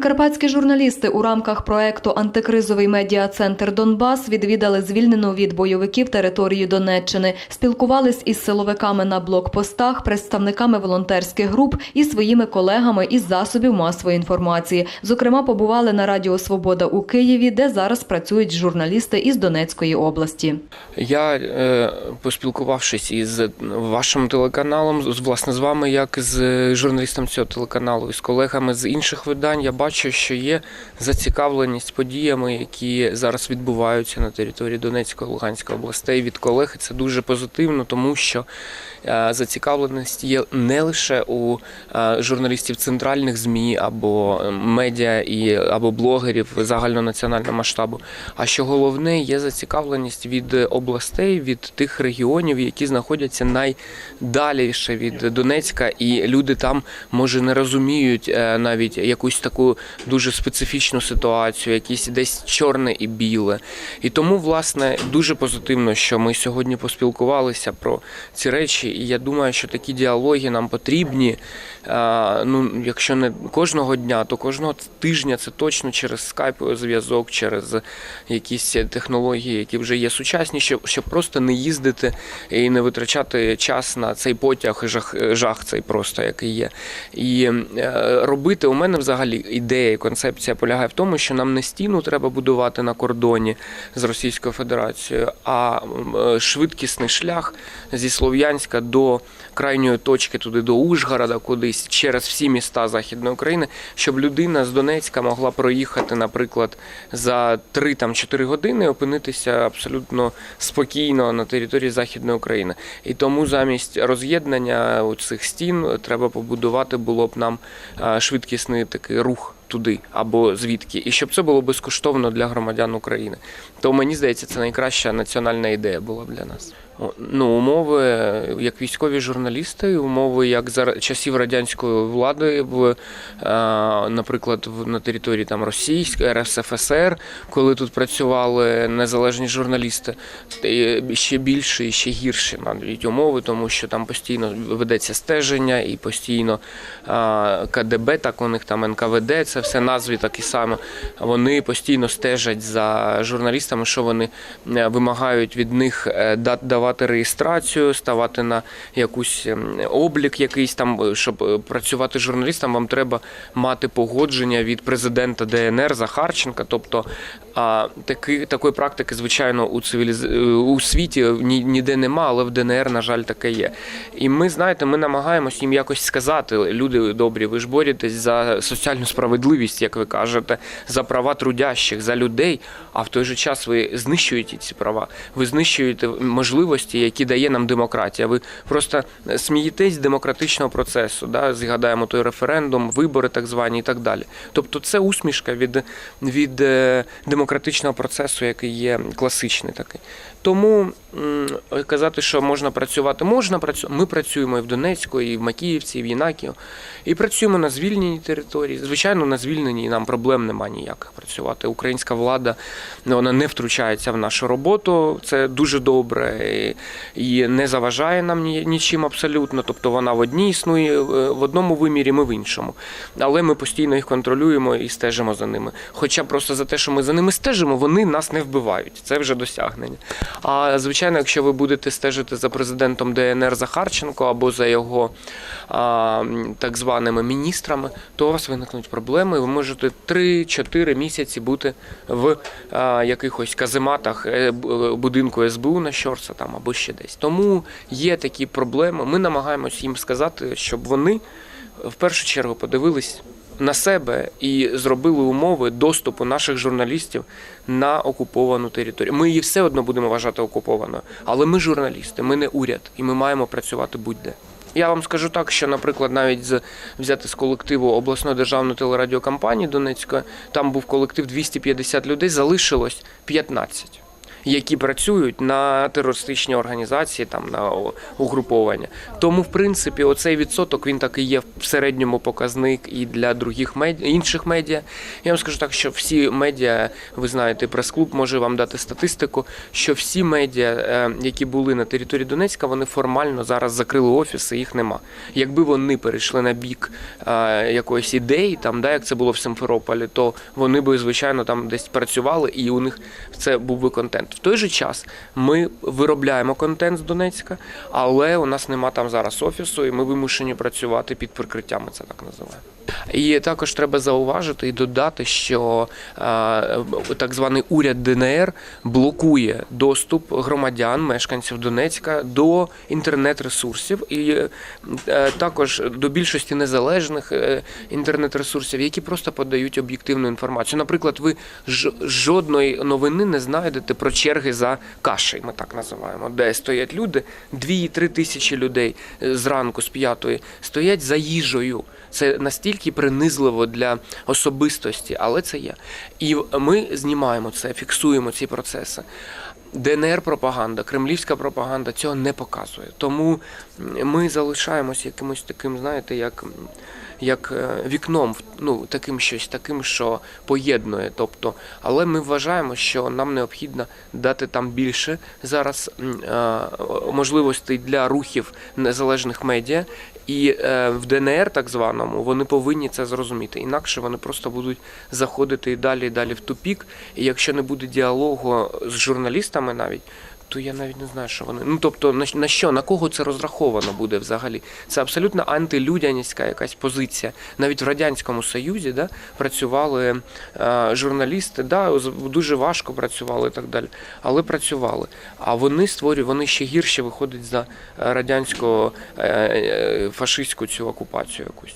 Прикарпатські журналісти у рамках проекту Антикризовий медіа-центр Донбас відвідали звільнену від бойовиків територію Донеччини, спілкувались із силовиками на блокпостах, представниками волонтерських груп і своїми колегами із засобів масової інформації. Зокрема, побували на Радіо Свобода у Києві, де зараз працюють журналісти із Донецької області. Я е, поспілкувавшись із вашим телеканалом, власне з вами, як з журналістом цього телеканалу, і з колегами з інших видань, я бачу, що є зацікавленість подіями, які зараз відбуваються на території Донецької Луганської областей від колег. Це дуже позитивно, тому що е, зацікавленість є не лише у е, журналістів центральних змі або е, медіа і або блогерів загальнонаціонального масштабу. А що головне, є зацікавленість від областей, від тих регіонів, які знаходяться найдаліше від Донецька, і люди там може не розуміють е, навіть якусь таку дуже специфічну ситуацію, якісь десь чорне і біле. І тому, власне, дуже позитивно, що ми сьогодні поспілкувалися про ці речі. І я думаю, що такі діалоги нам потрібні. Ну, якщо не кожного дня, то кожного тижня це точно через скайп зв'язок, через якісь технології, які вже є сучасні, щоб, просто не їздити і не витрачати час на цей потяг, жах, жах цей просто який є. І е, робити у мене взагалі ідея і концепція полягає в тому, що нам не стіну треба будувати на кордоні з Російською Федерацією, а е, швидкісний шлях зі Слов'янська до крайньої точки, туди до Ужгорода, кудись через всі міста Західної України, щоб людина з Донецька могла проїхати, наприклад, за 3-4 години і опинитися абсолютно спокійно на території Західної України. І тому замість роз'єднання цих стін треба побудувати було б нам е, швидкісний такий рух. Туди або звідки, і щоб це було безкоштовно для громадян України. То мені здається, це найкраща національна ідея була для нас. Ну, умови як військові журналісти, умови як за часів радянської влади, в, е, наприклад, на території там Російської РСФСР, коли тут працювали незалежні журналісти, ще більше і ще гірші навіть умови, тому що там постійно ведеться стеження і постійно КДБ, так у них там НКВД, це все назви такі самі. Вони постійно стежать за журналістами, що вони е, вимагають від них е, да- давати реєстрацію, ставати на якусь ем, облік якийсь там, е, щоб е, працювати журналістом, вам треба мати погодження від президента ДНР Захарченка. Тобто а, таки, такої практики, звичайно, у цивіліз... е, у світі ні, ніде нема, але в ДНР, на жаль, таке є. І ми, знаєте, ми намагаємось їм якось сказати, люди добрі, ви ж борітесь за соціальну справедливість, як ви кажете, за права трудящих, за людей. А в той же час ви знищуєте ці права, ви знищуєте можливості, які дає нам демократія. Ви просто смієтесь з демократичного процесу. Да? Згадаємо той референдум, вибори так звані і так далі. Тобто це усмішка від, від е, демократичного процесу, який є класичний такий. Тому казати, що можна працювати, можна працювати. Ми працюємо і в Донецьку, і в Макіївці, і в Єнакію, і працюємо на звільненій території. Звичайно, на звільненій нам проблем немає ніяких працювати. Українська влада вона не втручається в нашу роботу. Це дуже добре і, не заважає нам нічим абсолютно. Тобто вона в одній існує е, в одному вимірі, ми в іншому. Але ми постійно їх контролюємо і стежимо за ними. Хоча просто за те, що ми за ними стежимо, вони нас не вбивають. Це вже досягнення. А звичайно, якщо ви будете стежити за президентом ДНР Захарченко або за його а, так званими міністрами, то у вас виникнуть проблеми. Ви можете 3-4 місяці бути в а, якихось казематах е, е, будинку СБУ на Щорса там або ще десь. Тому є такі проблеми. Ми намагаємось їм сказати, щоб вони в першу чергу подивились на себе і зробили умови доступу наших журналістів на окуповану територію. Ми її все одно будемо вважати окупованою, але ми журналісти, ми не уряд, і ми маємо працювати будь-де. Я вам скажу так, що, наприклад, навіть з взяти з колективу обласної державної телерадіокомпанії Донецької, там був колектив 250 людей, залишилось 15. Які працюють на терористичні організації, там на угруповання. Тому, в принципі, оцей відсоток він так і є в середньому показник і для других медіа, інших медіа. Я вам скажу так, що всі медіа, ви знаєте, прес-клуб може вам дати статистику, що всі медіа, е, які були на території Донецька, вони формально зараз закрили офіси, їх нема. Якби вони перейшли на бік е, якоїсь ідеї, там, да, як це було в Симферополі, то вони би, звичайно, там десь працювали, і у них це був би контент. В той же час ми виробляємо контент з Донецька, але у нас нема там зараз офісу, і ми вимушені працювати під прикриттями, це так називаємо. І також треба зауважити і додати, що е, так званий уряд ДНР блокує доступ громадян, мешканців Донецька до інтернет-ресурсів і е, також до більшості незалежних е, інтернет-ресурсів, які просто подають об'єктивну інформацію. Наприклад, ви жодної новини не знайдете про черги за кашею, ми так називаємо, де стоять люди, 2-3 тисячі людей е, зранку з п'ятої стоять за їжею. Це настільки принизливо для особистості, але це є. І ми знімаємо це, фіксуємо ці процеси. ДНР пропаганда, кремлівська пропаганда цього не показує. Тому ми залишаємось якимось таким, знаєте, як, як е, вікном, ну, таким щось таким, що поєднує. Тобто, але ми вважаємо, що нам необхідно дати там більше зараз е, можливостей для рухів незалежних медіа. І е, в ДНР, так званому, вони повинні це зрозуміти. Інакше вони просто будуть заходити і далі і далі в тупік. І якщо не буде діалогу з журналістами навіть, то я навіть не знаю, що вони. Ну тобто, на, на що, на кого це розраховано буде взагалі? Це абсолютно антилюдяніська якась позиція. Навіть в Радянському Союзі да, працювали е, журналісти, да, дуже важко працювали і так далі. Але працювали. А вони створюють, вони ще гірше виходять за е, радянсько е, е, цю окупацію якусь.